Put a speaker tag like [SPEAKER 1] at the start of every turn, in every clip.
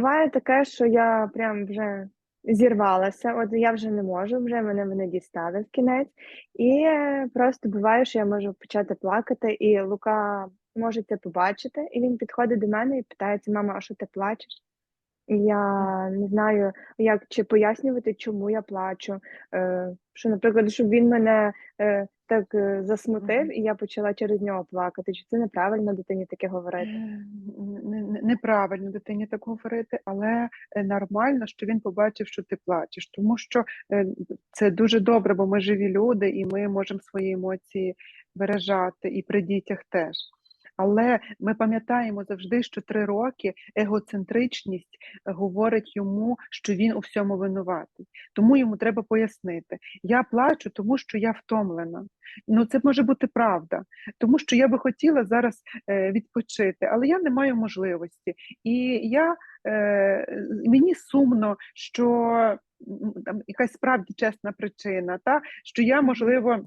[SPEAKER 1] буває таке, що я прям вже зірвалася, от я вже не можу, вже мене вони дістали в кінець. І просто буває, що я можу почати плакати, і Лука може це побачити, і він підходить до мене і питається: "Мама, а що ти плачеш?" Я не знаю, як чи пояснювати, чому я плачу. Е, що, наприклад, щоб він мене, е, так, е, засмутив, і я почала через нього плакати. Чи це неправильно дитині таке говорити?
[SPEAKER 2] Не не неправильно дитині так говорити, але, е, нормально, що він побачив, що ти плачеш. Тому що, е, це дуже добре, бо ми живі люди, і ми можемо свої емоції виражати, і при дітях теж. Але ми пам'ятаємо завжди, що 3 роки егоцентричність говорить йому, що він у всьому винуватий. Тому йому треба пояснити: "Я плачу, тому що я втомлена". Ну, це може бути правда, тому що я би хотіла зараз, е, відпочити, але я не маю можливості. І я, е, мені сумно, що, там якась справді чесна причина, та, що я, можливо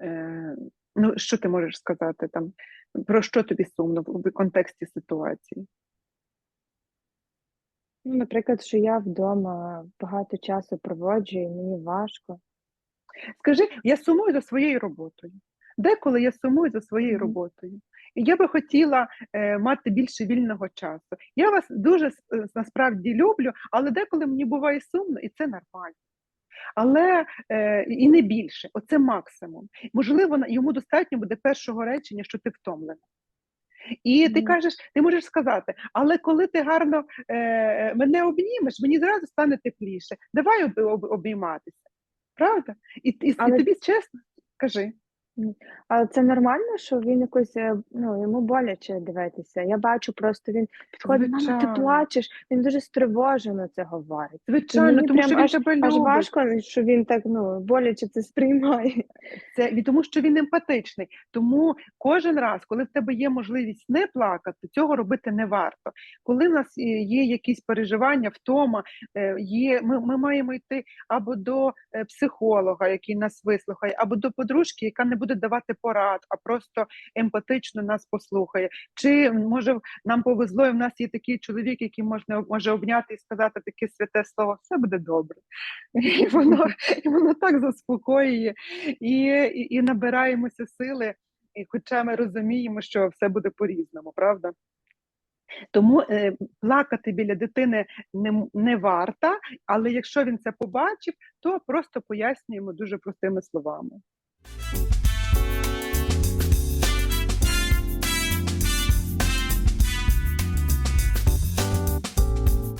[SPEAKER 2] Е, ну, що ти можеш сказати там? Про що тобі сумно в контексті ситуації?
[SPEAKER 1] Ну, наприклад, що я вдома багато часу проводжу, і мені важко.
[SPEAKER 2] Скажи, я сумую за своєю роботою. Деколи я сумую за своєю
[SPEAKER 1] Мгм.
[SPEAKER 2] роботою. І я би хотіла е, мати більше вільного часу. Я вас дуже е, насправді люблю, але деколи мені буває сумно, і це нормально. Але е, і не більше, оце максимум. Можливо, йому достатньо буде першого речення, що ти втомлена. І ти кажеш, ти можеш сказати, але коли ти гарно е, мене обнімеш, мені зразу стане тепліше. Давай об, об, обійматися. Правда? І, і, і тобі чесно, кажи.
[SPEAKER 1] М, але це нормально, що він якось, е, ну, йому боляче дивитися. Я бачу просто він підходить: "Мама, ти
[SPEAKER 2] Звичайно,
[SPEAKER 1] плачеш?" Він дуже стривожено це говорить. І
[SPEAKER 2] звичайно,
[SPEAKER 1] мені
[SPEAKER 2] тому
[SPEAKER 1] прям
[SPEAKER 2] що він
[SPEAKER 1] аж
[SPEAKER 2] тебе
[SPEAKER 1] аж
[SPEAKER 2] любить.
[SPEAKER 1] важко, що він так, ну, боляче це сприймає.
[SPEAKER 2] Це і тому, що він емпатичний. Тому кожен раз, коли в тебе є можливість не плакати, цього робити не варто. Коли в нас е, є якісь переживання, втома, е, є, ми, ми маємо йти або до е, психолога, який нас вислухає, або до подружки, яка не буде давати порад, а просто емпатично нас послухає. Чи може нам повезло, і в нас є такий чоловік, який можна може обняти і сказати таке святе слово, все буде добре. І воно, і воно так заспокоює і, і, і набираємося сили, і хоча ми розуміємо, що все буде по-різному, правда? Тому е, плакати біля дитини не, не варто, але якщо він це побачив, то просто пояснюємо дуже простими словами.